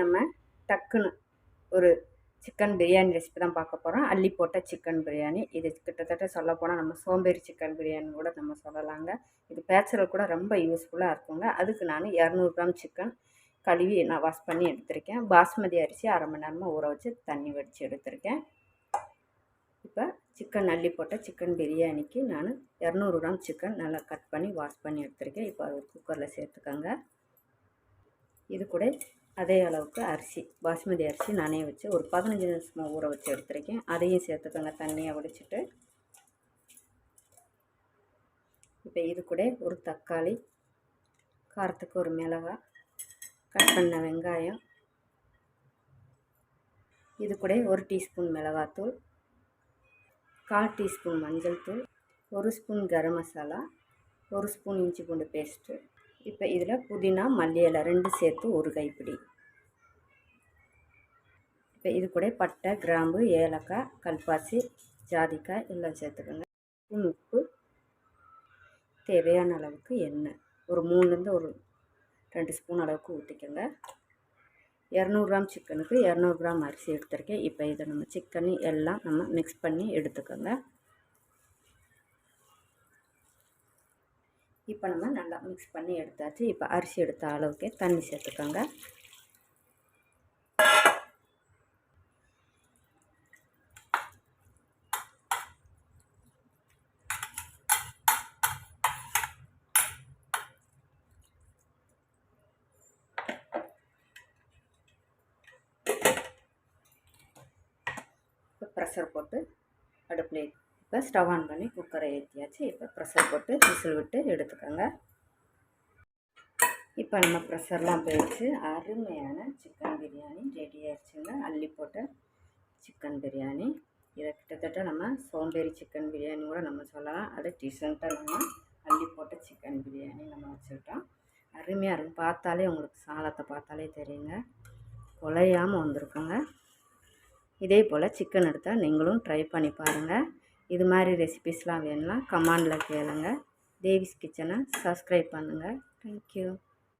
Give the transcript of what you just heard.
நம்ம டக்குன்னு ஒரு சிக்கன் பிரியாணி ரெசிபி தான் பார்க்க போகிறோம் அள்ளி போட்ட சிக்கன் பிரியாணி இது கிட்டத்தட்ட சொல்லப்போனால் நம்ம சோம்பேறி சிக்கன் பிரியாணி கூட நம்ம சொல்லலாங்க. இது பேச்சுலர் கூட ரொம்ப யூஸ்ஃபுல்லாக இருக்குங்க. அதுக்கு நான் இரநூறு கிராம் சிக்கன் கழுவி நான் வாஷ் பண்ணி எடுத்திருக்கேன். பாஸ்மதி அரிசி அரை மணி நேரமாக ஊற வச்சு தண்ணி வடித்து எடுத்திருக்கேன். இப்போ சிக்கன் அள்ளி போட்ட சிக்கன் பிரியாணிக்கு நான் இரநூறு கிராம் சிக்கன் நல்லா கட் பண்ணி வாஷ் பண்ணி எடுத்திருக்கேன். இப்போ அது குக்கரில் சேர்த்துக்கோங்க. இது கூட அதே அளவுக்கு அரிசி பாஸ்மதி அரிசி நனைய வச்சு ஒரு பதினஞ்சு நிமிஷமாக ஊற வச்சு எடுத்துருக்கேன். அதையும் சேர்த்துக்கோங்க தண்ணியை வடிச்சிட்டு. இப்போ இது கூட ஒரு தக்காளி காரத்துக்கு ஒரு மிளகாய் கட் பண்ண வெங்காயம். இது கூட ஒரு டீஸ்பூன் மிளகாத்தூள் கால் டீஸ்பூன் மஞ்சள் தூள் ஒரு ஸ்பூன் கரம் மசாலா ஒரு ஸ்பூன் இஞ்சி பூண்டு பேஸ்ட்டு இப்போ இதில் புதினா மல்லி இலை ரெண்டு சேர்த்து ஒரு கைப்பிடி. இப்போ இது கூட பட்டை கிராம்பு ஏலக்காய் கல்பாசி ஜாதிக்காய் எல்லாம் சேர்த்துக்கோங்க. ஸ்பூன் உப்பு தேவையான அளவுக்கு எண்ணெய். ஒரு மூணுலேருந்து ஒரு ரெண்டு ஸ்பூன் அளவுக்கு ஊற்றிக்கோங்க. இரநூறு கிராம் சிக்கனுக்கு இரநூறு கிராம் அரிசி எடுத்திருக்கேன். இப்போ இதை நம்ம சிக்கன் எல்லாம் நம்ம மிக்ஸ் பண்ணி எடுத்துக்கோங்க. இப்போ நம்ம நல்லா மிக்ஸ் பண்ணி எடுத்தாச்சு. இப்போ அரிசி எடுத்த அளவுக்கே தண்ணி சேர்த்துக்கோங்க. இப்போ ப்ரெஷர் போட்டு அடுப்பில் இப்போ ஸ்டவ் ஆன் பண்ணி குக்கரை ஏற்றியாச்சு இப்போ ப்ரெஷர் போட்டு விசில் விட்டு எடுத்துக்கோங்க. இப்போ நம்ம ப்ரெஷர்லாம் போயிடுச்சு. அருமையான சிக்கன் பிரியாணி ரெடி ஆயிடுச்சுங்க. அள்ளி போட்ட சிக்கன் பிரியாணி. இதை கிட்டத்தட்ட நம்ம சோம்பேறி சிக்கன் பிரியாணி கூட நம்ம சொல்லலாம். அது டீசெண்டாக நம்ம அள்ளி போட்ட சிக்கன் பிரியாணி நம்ம வச்சுக்கிட்டோம். அருமையாக இருக்கும். பார்த்தாலே உங்களுக்கு சாதத்தை பார்த்தாலே தெரியுங்க. குலையாமல் வந்திருக்குங்க. இதே போல் சிக்கன் எடுத்தால் நீங்களும் ட்ரை பண்ணி பாருங்கள் இது மாதிரி ரெசிபிஸ்லாம் வேணும்னா கமாண்டில் கேளுங்கள் தேவிஸ் கிச்சனை சப்ஸ்கிரைப் பண்ணுங்கள் தேங்க்யூ